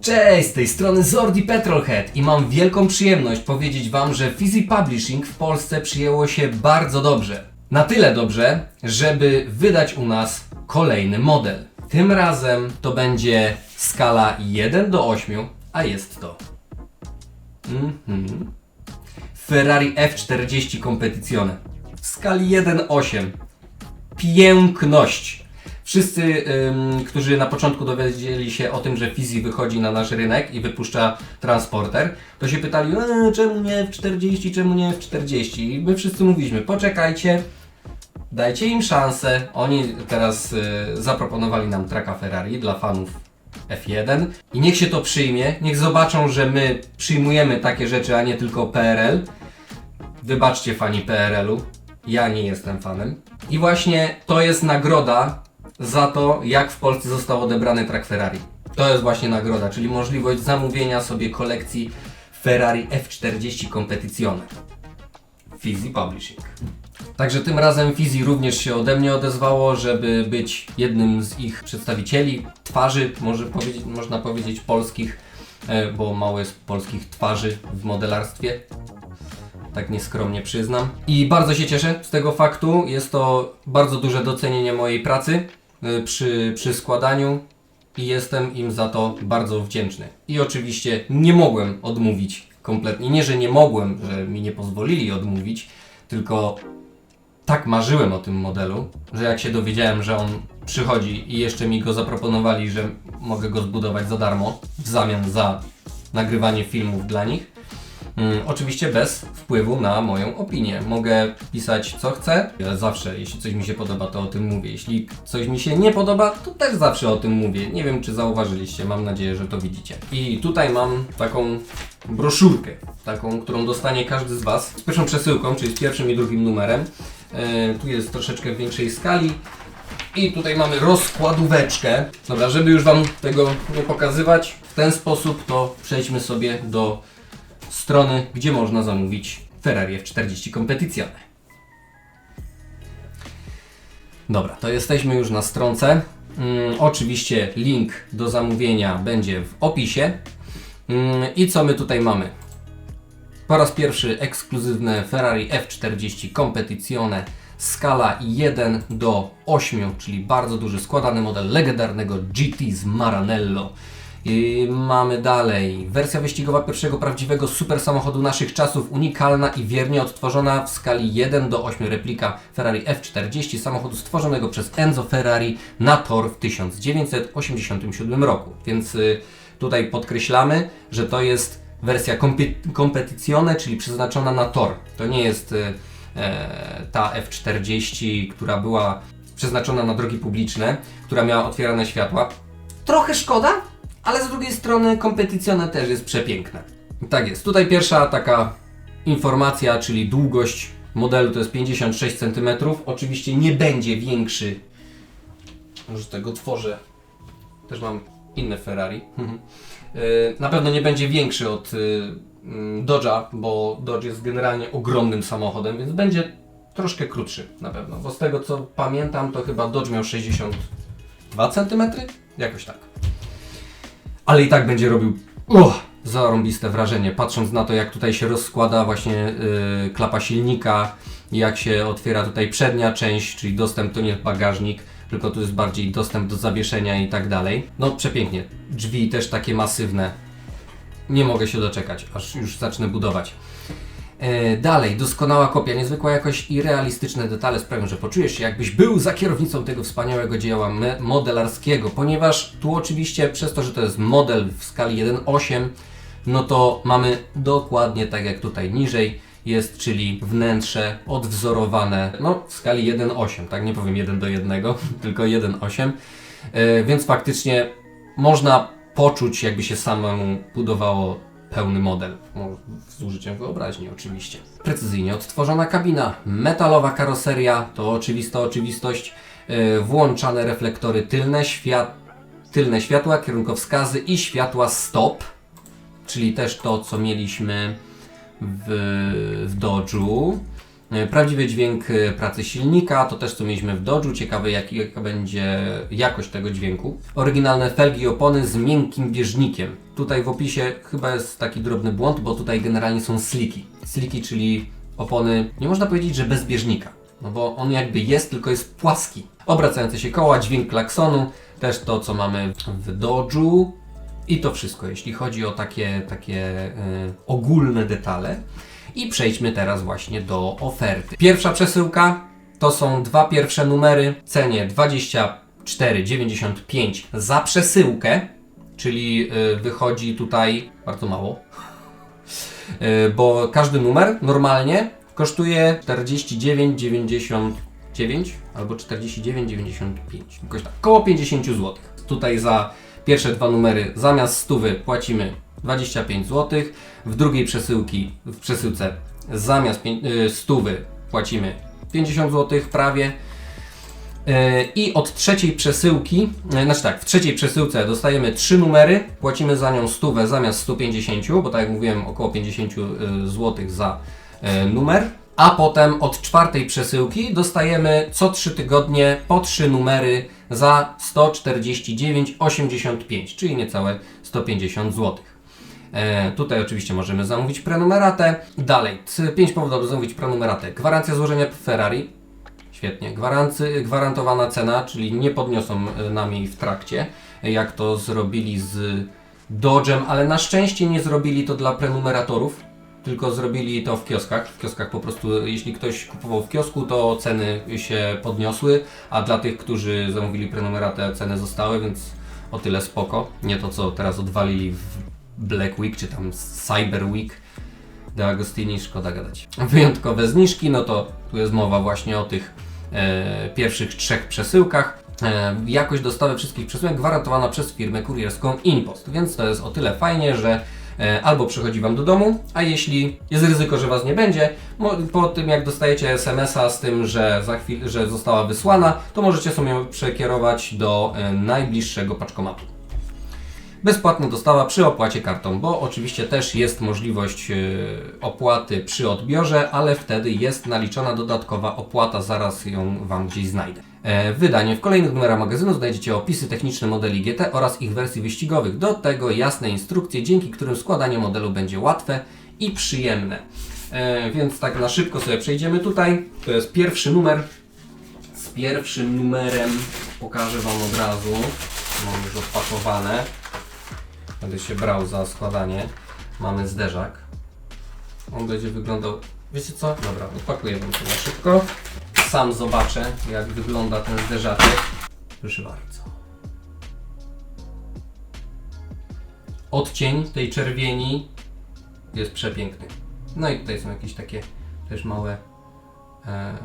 Cześć, z tej strony Zordi Petrolhead i mam wielką przyjemność powiedzieć Wam, że Fizzy Publishing w Polsce przyjęło się bardzo dobrze. Na tyle dobrze, żeby wydać u nas kolejny model. Tym razem to będzie skala 1 do 8, a jest to mhm. Ferrari F40 Competizione w skali 1.8 piękność. Wszyscy, ym, którzy na początku dowiedzieli się o tym, że Fizi wychodzi na nasz rynek i wypuszcza transporter, to się pytali, e, czemu nie w 40, czemu nie w 40? I my wszyscy mówiliśmy, poczekajcie, dajcie im szansę. Oni teraz y, zaproponowali nam traka Ferrari dla fanów F1 i niech się to przyjmie, niech zobaczą, że my przyjmujemy takie rzeczy, a nie tylko PRL. Wybaczcie fani PRL-u, ja nie jestem fanem. I właśnie to jest nagroda za to, jak w Polsce został odebrany trak Ferrari. To jest właśnie nagroda, czyli możliwość zamówienia sobie kolekcji Ferrari F40 Competizione. Fizzy Publishing. Także tym razem Fizzy również się ode mnie odezwało, żeby być jednym z ich przedstawicieli, twarzy, może powiedzieć, można powiedzieć polskich, e, bo mało jest polskich twarzy w modelarstwie tak nieskromnie przyznam. I bardzo się cieszę z tego faktu. Jest to bardzo duże docenienie mojej pracy przy, przy składaniu i jestem im za to bardzo wdzięczny. I oczywiście nie mogłem odmówić kompletnie. Nie, że nie mogłem, że mi nie pozwolili odmówić, tylko tak marzyłem o tym modelu, że jak się dowiedziałem, że on przychodzi i jeszcze mi go zaproponowali, że mogę go zbudować za darmo w zamian za nagrywanie filmów dla nich, Mm, oczywiście bez wpływu na moją opinię. Mogę pisać co chcę, ale zawsze, jeśli coś mi się podoba, to o tym mówię. Jeśli coś mi się nie podoba, to też zawsze o tym mówię. Nie wiem, czy zauważyliście, mam nadzieję, że to widzicie. I tutaj mam taką broszurkę, taką, którą dostanie każdy z Was z pierwszą przesyłką, czyli z pierwszym i drugim numerem. E, tu jest troszeczkę w większej skali. I tutaj mamy rozkładóweczkę. Dobra, żeby już Wam tego nie pokazywać w ten sposób, to przejdźmy sobie do strony, gdzie można zamówić Ferrari F40 Competizione. Dobra, to jesteśmy już na stronce. Mm, oczywiście link do zamówienia będzie w opisie. Mm, I co my tutaj mamy? Po raz pierwszy ekskluzywne Ferrari F40 Competizione skala 1 do 8, czyli bardzo duży składany model legendarnego GT z Maranello. I mamy dalej. Wersja wyścigowa pierwszego prawdziwego super samochodu naszych czasów, unikalna i wiernie odtworzona w skali 1 do 8 replika Ferrari F40, samochodu stworzonego przez Enzo Ferrari na tor w 1987 roku. Więc y, tutaj podkreślamy, że to jest wersja kompe- competizione, czyli przeznaczona na tor. To nie jest y, e, ta F40, która była przeznaczona na drogi publiczne, która miała otwierane światła. Trochę szkoda, ale z drugiej strony kompetycjona też jest przepiękna. Tak jest. Tutaj pierwsza taka informacja, czyli długość modelu to jest 56 cm. Oczywiście nie będzie większy. Może tego tworzę. Też mam inne Ferrari. Yy, Na pewno nie będzie większy od mm, Dodge'a, bo Dodge jest generalnie ogromnym samochodem, więc będzie troszkę krótszy na pewno. Bo z tego co pamiętam, to chyba Dodge miał 62 cm? Jakoś tak ale i tak będzie robił uh, zarąbiste wrażenie, patrząc na to, jak tutaj się rozkłada właśnie yy, klapa silnika, jak się otwiera tutaj przednia część, czyli dostęp to nie bagażnik, tylko tu jest bardziej dostęp do zawieszenia i tak dalej. No przepięknie. Drzwi też takie masywne. Nie mogę się doczekać, aż już zacznę budować. E, dalej, doskonała kopia, niezwykła jakość i realistyczne detale sprawią, że poczujesz się jakbyś był za kierownicą tego wspaniałego dzieła modelarskiego, ponieważ tu oczywiście przez to, że to jest model w skali 1.8, no to mamy dokładnie tak jak tutaj niżej jest, czyli wnętrze odwzorowane, no w skali 1.8, tak nie powiem 1 do 1, tylko 1.8, e, więc faktycznie można poczuć jakby się samemu budowało pełny model, z użyciem wyobraźni oczywiście. Precyzyjnie odtworzona kabina, metalowa karoseria, to oczywista oczywistość, yy, włączane reflektory tylne, świat, tylne światła, kierunkowskazy i światła stop, czyli też to, co mieliśmy w, w Dodge'u. E, Prawdziwy dźwięk e, pracy silnika, to też co mieliśmy w Dodge'u, ciekawe jak, jaka będzie jakość tego dźwięku. Oryginalne felgi i opony z miękkim bieżnikiem. Tutaj w opisie chyba jest taki drobny błąd, bo tutaj generalnie są sliki. Sliki, czyli opony, nie można powiedzieć, że bez bieżnika, no bo on jakby jest, tylko jest płaski. Obracające się koła, dźwięk klaksonu, też to co mamy w Dodge'u. I to wszystko, jeśli chodzi o takie, takie y, ogólne detale. I przejdźmy teraz właśnie do oferty. Pierwsza przesyłka to są dwa pierwsze numery w cenie 24,95 za przesyłkę, czyli y, wychodzi tutaj bardzo mało, Y, bo każdy numer normalnie kosztuje 49,99 albo 49,95, jakoś tak, około 50 zł. Tutaj za pierwsze dwa numery zamiast stówy płacimy 25 zł, w drugiej przesyłki, w przesyłce zamiast y, stówy płacimy 50 zł prawie. Yy, I od trzeciej przesyłki, yy, znaczy tak, w trzeciej przesyłce dostajemy trzy numery, płacimy za nią stówę zamiast 150, bo tak jak mówiłem, około 50 zł za numer. A potem od czwartej przesyłki dostajemy co trzy tygodnie po trzy numery za 149,85, czyli niecałe 150 zł. E, tutaj oczywiście możemy zamówić prenumeratę. Dalej, 5 powodów, aby zamówić prenumeratę. Gwarancja złożenia Ferrari, Świetnie. Gwarancy, gwarantowana cena, czyli nie podniosą e, nam jej w trakcie, e, jak to zrobili z Dodge'em, ale na szczęście nie zrobili to dla prenumeratorów, tylko zrobili to w kioskach. W kioskach po prostu, jeśli ktoś kupował w kiosku, to ceny się podniosły, a dla tych, którzy zamówili prenumeratę, ceny zostały, więc o tyle spoko. Nie to, co teraz odwalili w Black Week, czy tam Cyber Week. De Agostini, szkoda gadać. Wyjątkowe zniżki, no to tu jest mowa właśnie o tych e, pierwszych trzech przesyłkach. E, jakość dostawy wszystkich przesyłek gwarantowana przez firmę kurierską Impost, więc to jest o tyle fajnie, że e, albo przychodzi Wam do domu, a jeśli jest ryzyko, że Was nie będzie, po tym jak dostajecie SMS-a z tym, że za chwilę, że została wysłana, to możecie sobie ją przekierować do e, najbliższego paczkomatu. Bezpłatna dostawa przy opłacie kartą, bo oczywiście też jest możliwość e, opłaty przy odbiorze, ale wtedy jest naliczona dodatkowa opłata, zaraz ją Wam gdzieś znajdę. E, Wydanie. W kolejnych numerach magazynu znajdziecie opisy techniczne modeli GT oraz ich wersji wyścigowych. Do tego jasne instrukcje, dzięki którym składanie modelu będzie łatwe i przyjemne. E, Więc tak na szybko sobie przejdziemy tutaj. To jest pierwszy numer. Z pierwszym numerem pokażę Wam od razu. Mam już odpakowane. Będę się brał za składanie. Mamy zderzak. On będzie wyglądał. Wiecie co? Dobra, odpakuję wam to na szybko. Sam zobaczę, jak wygląda ten zderzaczek. Proszę bardzo. Odcień tej czerwieni jest przepiękny. No i tutaj są jakieś takie też małe. E,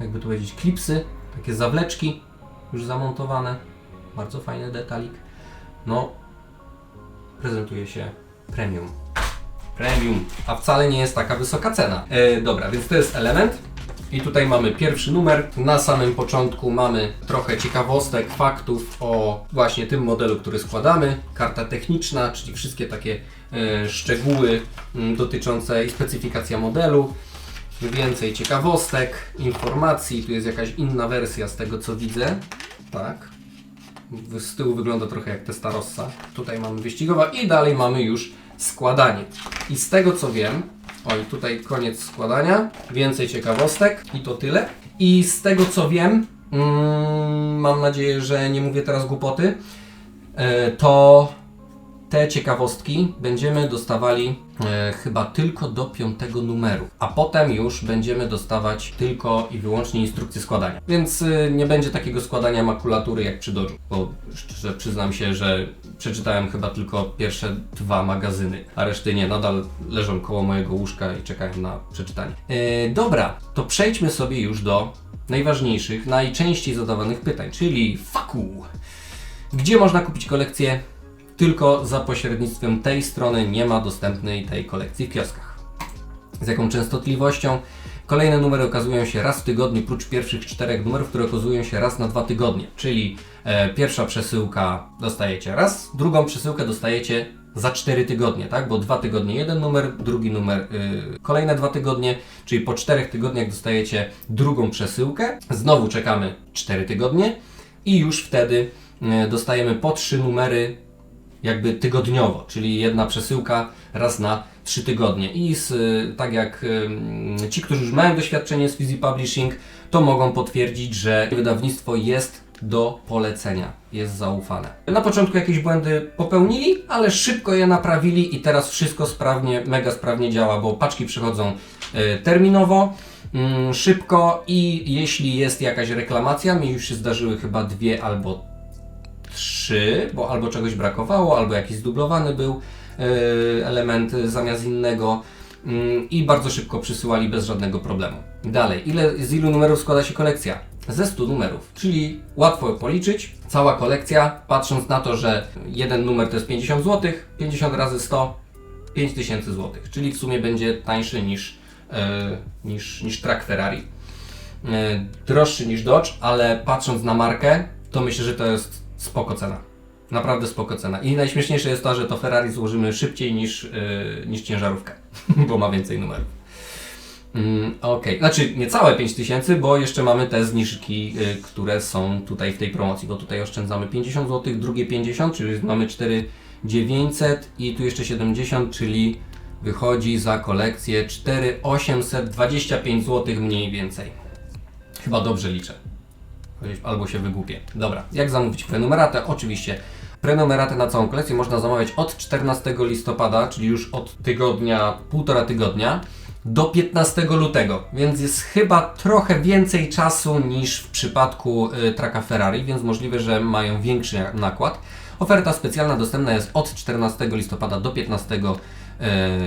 jakby to powiedzieć, klipsy, takie zawleczki już zamontowane. Bardzo fajny detalik. No, prezentuje się premium. Premium, a wcale nie jest taka wysoka cena. E, dobra, więc to jest element. I tutaj mamy pierwszy numer. Na samym początku mamy trochę ciekawostek, faktów o właśnie tym modelu, który składamy. Karta techniczna, czyli wszystkie takie e, szczegóły m, dotyczące i specyfikacja modelu. Więcej ciekawostek, informacji. Tu jest jakaś inna wersja z tego co widzę. Tak, z tyłu wygląda trochę jak Testarossa. Tutaj mamy wyścigowa i dalej mamy już składanie. I z tego co wiem, oj tutaj koniec składania, więcej ciekawostek i to tyle. I z tego co wiem, mm, mam nadzieję, że nie mówię teraz głupoty, e, to te ciekawostki będziemy dostawali e, chyba tylko do piątego numeru, a potem już będziemy dostawać tylko i wyłącznie instrukcje składania. Więc e, nie będzie takiego składania makulatury jak przy Dodge'u, bo szczerze przyznam się, że przeczytałem chyba tylko pierwsze dwa magazyny, a reszty nie, nadal leżą koło mojego łóżka i czekają na przeczytanie. E, dobra, to przejdźmy sobie już do najważniejszych, najczęściej zadawanych pytań, czyli faku. Gdzie można kupić kolekcję tylko za pośrednictwem tej strony nie ma dostępnej tej kolekcji w kioskach. Z jaką częstotliwością Kolejne numery okazują się raz w tygodniu, prócz pierwszych czterech numerów, które okazują się raz na dwa tygodnie. Czyli e, pierwsza przesyłka dostajecie raz, drugą przesyłkę dostajecie za 4 tygodnie, tak? Bo dwa tygodnie jeden numer, drugi numer y, kolejne dwa tygodnie, czyli po czterech tygodniach dostajecie drugą przesyłkę. Znowu czekamy 4 tygodnie i już wtedy y, dostajemy po trzy numery jakby tygodniowo, czyli jedna przesyłka raz na 3 tygodnie. I z, y, tak jak y, ci, którzy już mają doświadczenie z Fizzy Publishing, to mogą potwierdzić, że wydawnictwo jest do polecenia, jest zaufane. Na początku jakieś błędy popełnili, ale szybko je naprawili i teraz wszystko sprawnie, mega sprawnie działa, bo paczki przychodzą y, terminowo, mm, szybko i jeśli jest jakaś reklamacja, mi już się zdarzyły chyba dwie albo trzy, bo albo czegoś brakowało, albo jakiś zdublowany był e, element zamiast innego mm, i bardzo szybko przysyłali bez żadnego problemu. Dalej, ile, z ilu numerów składa się kolekcja? Ze 100 numerów, czyli łatwo policzyć. Cała kolekcja, patrząc na to, że jeden numer to jest 50 zł, 50 razy 100, 5000 zł, czyli w sumie będzie tańszy niż, e, niż, niż track Ferrari. E, droższy niż Dodge, ale patrząc na markę, to myślę, że to jest spoko cena. Naprawdę spoko cena. I najśmieszniejsze jest to, że to Ferrari złożymy szybciej niż, yy, niż ciężarówkę, bo ma więcej numerów. Mm, Okej, znaczy nie całe 5000, bo jeszcze mamy te zniżki, y, które są tutaj w tej promocji, bo tutaj oszczędzamy 50 zł, drugie 50, czyli mamy 4900 i tu jeszcze 70, czyli wychodzi za kolekcję 4825 zł mniej więcej. Chyba dobrze liczę. Albo się wygłupię. Dobra, jak zamówić prenumeratę? Oczywiście prenumeratę na całą kolekcję można zamawiać od 14 listopada, czyli już od tygodnia, półtora tygodnia, do 15 lutego, więc jest chyba trochę więcej czasu niż w przypadku y, traka Ferrari, więc możliwe, że mają większy nakład. Oferta specjalna dostępna jest od 14 listopada do 15 y,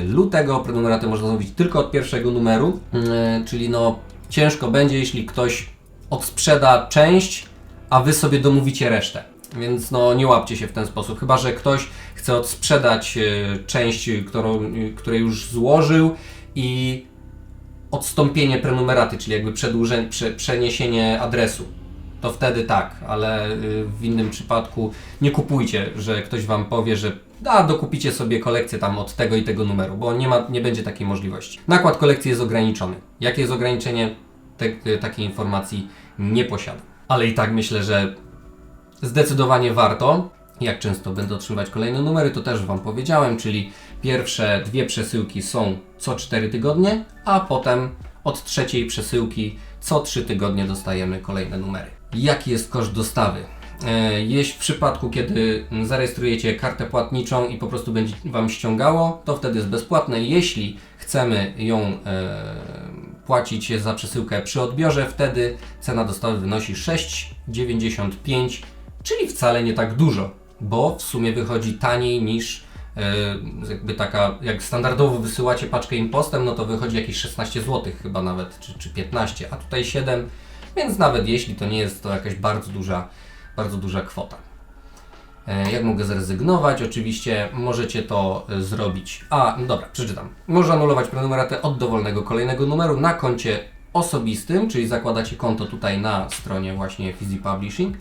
lutego. Prenumeratę można zamówić tylko od pierwszego numeru, y, czyli no ciężko będzie, jeśli ktoś odsprzeda część, a wy sobie domówicie resztę. Więc no nie łapcie się w ten sposób, chyba że ktoś chce odsprzedać y, część, którą, y, której już złożył i odstąpienie prenumeraty, czyli jakby przedłużenie, prze, przeniesienie adresu. To wtedy tak, ale y, w innym przypadku nie kupujcie, że ktoś wam powie, że da, dokupicie sobie kolekcję tam od tego i tego numeru, bo nie, ma, nie będzie takiej możliwości. Nakład kolekcji jest ograniczony. Jakie jest ograniczenie? Te, takiej informacji nie posiadam. Ale i tak myślę, że zdecydowanie warto. Jak często będę otrzymywać kolejne numery, to też Wam powiedziałem, czyli pierwsze dwie przesyłki są co 4 tygodnie, a potem od trzeciej przesyłki co 3 tygodnie dostajemy kolejne numery. Jaki jest koszt dostawy? E, jeśli w przypadku, kiedy zarejestrujecie kartę płatniczą i po prostu będzie Wam ściągało, to wtedy jest bezpłatne. Jeśli chcemy ją e, płacić za przesyłkę przy odbiorze, wtedy cena dostawy wynosi 6,95, czyli wcale nie tak dużo, bo w sumie wychodzi taniej niż yy, jakby taka, jak standardowo wysyłacie paczkę impostem, no to wychodzi jakieś 16 zł chyba nawet, czy, czy 15, a tutaj 7, więc nawet jeśli to nie jest to jakaś bardzo duża, bardzo duża kwota. E, jak mogę zrezygnować? Oczywiście możecie to e, zrobić. A, no dobra, przeczytam. Można anulować prenumeratę od dowolnego kolejnego numeru na koncie osobistym, czyli zakładacie konto tutaj na stronie właśnie Fizzy Publishing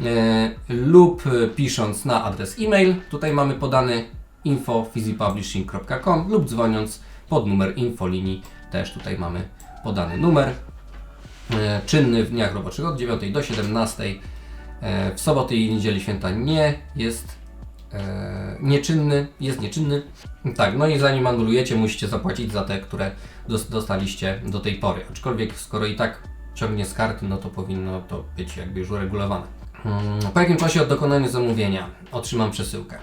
e, lub pisząc na adres e-mail. Tutaj mamy podany info.fizzypublishing.com lub dzwoniąc pod numer infolinii. Też tutaj mamy podany numer. Czynny w dniach roboczych od 9 do 17 E, w soboty i niedzieli święta nie jest e, nieczynny, jest nieczynny. Tak, no i zanim anulujecie, musicie zapłacić za te, które dostaliście do tej pory. Aczkolwiek skoro i tak ciągnie z karty, no to powinno to być jakby już uregulowane. Hmm, po jakim czasie od dokonania zamówienia otrzymam przesyłkę?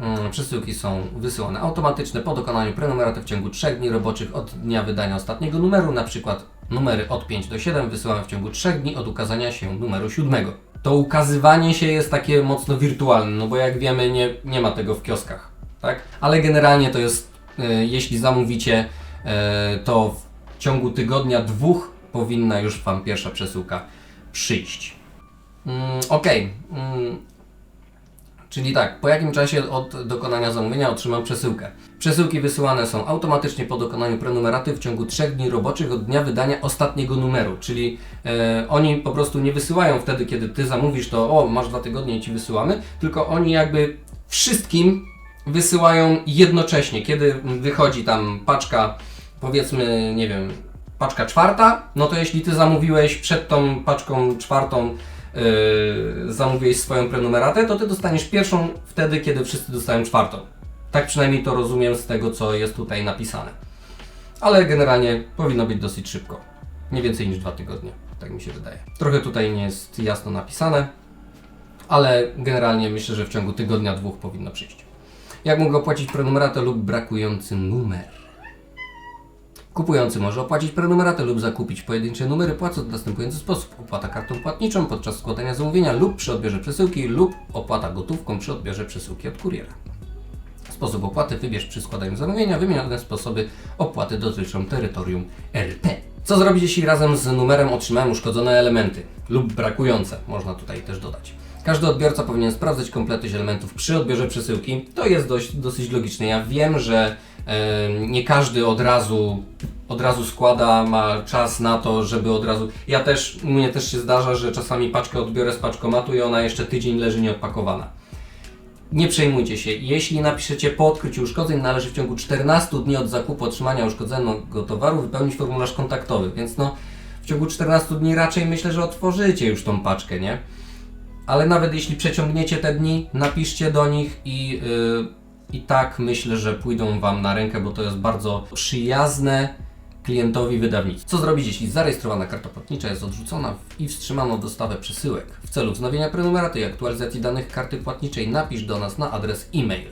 Hmm, przesyłki są wysyłane automatycznie po dokonaniu prenumeraty w ciągu 3 dni roboczych od dnia wydania ostatniego numeru, na przykład numery od 5 do 7 wysyłamy w ciągu 3 dni od ukazania się numeru 7 to ukazywanie się jest takie mocno wirtualne, no bo jak wiemy nie, nie ma tego w kioskach, tak? Ale generalnie to jest, e, jeśli zamówicie, e, to w ciągu tygodnia, dwóch powinna już Wam pierwsza przesyłka przyjść. Mm, ok. Mm. Czyli tak, po jakim czasie od dokonania zamówienia otrzymam przesyłkę. Przesyłki wysyłane są automatycznie po dokonaniu prenumeraty w ciągu 3 dni roboczych od dnia wydania ostatniego numeru. Czyli e, oni po prostu nie wysyłają wtedy, kiedy ty zamówisz, to o, masz dwa tygodnie i ci wysyłamy, tylko oni jakby wszystkim wysyłają jednocześnie. Kiedy wychodzi tam paczka, powiedzmy, nie wiem, paczka czwarta, no to jeśli ty zamówiłeś przed tą paczką czwartą, yy, zamówiłeś swoją prenumeratę, to ty dostaniesz pierwszą wtedy, kiedy wszyscy dostają czwartą. Tak przynajmniej to rozumiem z tego, co jest tutaj napisane. Ale generalnie powinno być dosyć szybko. Nie więcej niż dwa tygodnie, tak mi się wydaje. Trochę tutaj nie jest jasno napisane, ale generalnie myślę, że w ciągu tygodnia, dwóch powinno przyjść. Jak mogę opłacić prenumeratę lub brakujący numer? Kupujący może opłacić prenumeratę lub zakupić pojedyncze numery płacąc w następujący sposób. Opłata kartą płatniczą podczas składania zamówienia lub przy odbiorze przesyłki lub opłata gotówką przy odbiorze przesyłki od kuriera. Sposób opłaty wybierz przy składaniu zamówienia. Wymienione sposoby opłaty dotyczą terytorium RP. Co zrobić, jeśli razem z numerem otrzymałem uszkodzone elementy lub brakujące? Można tutaj też dodać. Każdy odbiorca powinien sprawdzać komplety elementów przy odbiorze przesyłki. To jest dość, dosyć logiczne. Ja wiem, że nie każdy od razu, od razu składa, ma czas na to, żeby od razu. Ja też, mnie też się zdarza, że czasami paczkę odbiorę z paczkomatu i ona jeszcze tydzień leży nieodpakowana. Nie przejmujcie się. Jeśli napiszecie po odkryciu uszkodzeń, należy w ciągu 14 dni od zakupu otrzymania uszkodzonego towaru wypełnić formularz kontaktowy. Więc no, w ciągu 14 dni raczej myślę, że otworzycie już tą paczkę, nie? Ale nawet jeśli przeciągniecie te dni, napiszcie do nich i, yy, i tak myślę, że pójdą Wam na rękę, bo to jest bardzo przyjazne klientowi wydawnictwo. Co zrobić, jeśli zarejestrowana karta płatnicza jest odrzucona i wstrzymano dostawę przesyłek? W celu wznowienia prenumeraty i aktualizacji danych karty płatniczej napisz do nas na adres e-mail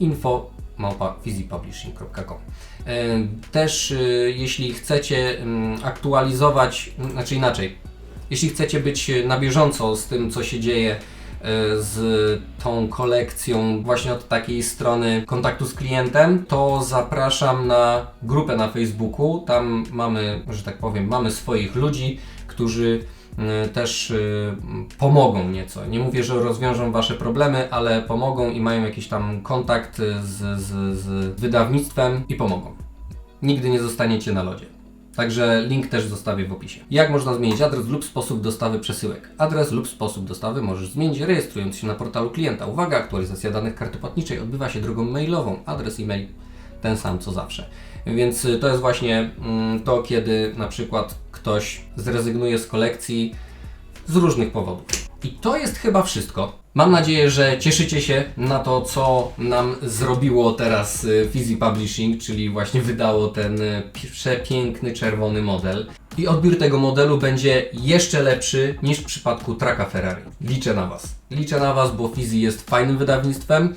info małpa.fizipublishing.com E, Też y, jeśli chcecie ym, aktualizować, znaczy inaczej, jeśli chcecie być na bieżąco z tym, co się dzieje e, z tą kolekcją właśnie od takiej strony kontaktu z klientem, to zapraszam na grupę na Facebooku. Tam mamy, że tak powiem, mamy swoich ludzi, którzy e, też e, pomogą nieco. Nie mówię, że rozwiążą Wasze problemy, ale pomogą i mają jakiś tam kontakt z, z, z wydawnictwem i pomogą. Nigdy nie zostaniecie na lodzie. Także link też zostawię w opisie. Jak można zmienić adres lub sposób dostawy przesyłek? Adres lub sposób dostawy możesz zmienić rejestrując się na portalu klienta. Uwaga, aktualizacja danych karty płatniczej odbywa się drogą mailową. Adres e-mail ten sam co zawsze. Więc y, to jest właśnie mm, to, kiedy na przykład ktoś zrezygnuje z kolekcji z różnych powodów. I to jest chyba wszystko. Mam nadzieję, że cieszycie się na to, co nam zrobiło teraz y, Fizi Publishing, czyli właśnie wydało ten y, przepiękny czerwony model. I odbiór tego modelu będzie jeszcze lepszy niż w przypadku Traka Ferrari. Liczę na Was. Liczę na Was, bo Fizi jest fajnym wydawnictwem.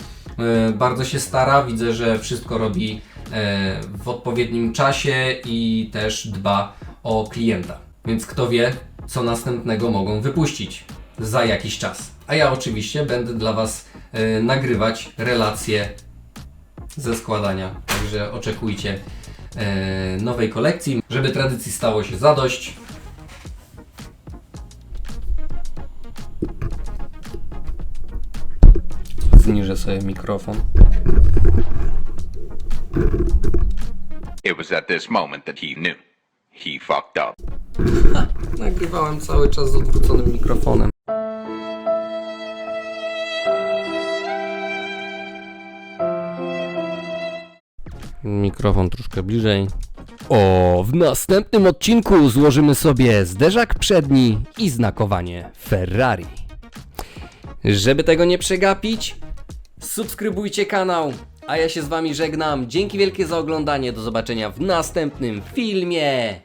y, Bardzo się stara. Widzę, że wszystko robi e, w odpowiednim czasie i też dba o klienta. Więc kto wie, co następnego mogą wypuścić za jakiś czas. A ja oczywiście będę dla Was e, nagrywać relacje ze składania. Także oczekujcie e, nowej kolekcji. Żeby tradycji stało się zadość. Zniżę sobie mikrofon. It was at this moment that he knew. He fucked up. Nagrywałem cały czas z odwróconym mikrofonem. Mikrofon troszkę bliżej. O, w następnym odcinku złożymy sobie zderzak przedni i znakowanie Ferrari. Żeby tego nie przegapić, subskrybujcie kanał, a ja się z wami żegnam. Dzięki wielkie za oglądanie. Do zobaczenia w następnym filmie.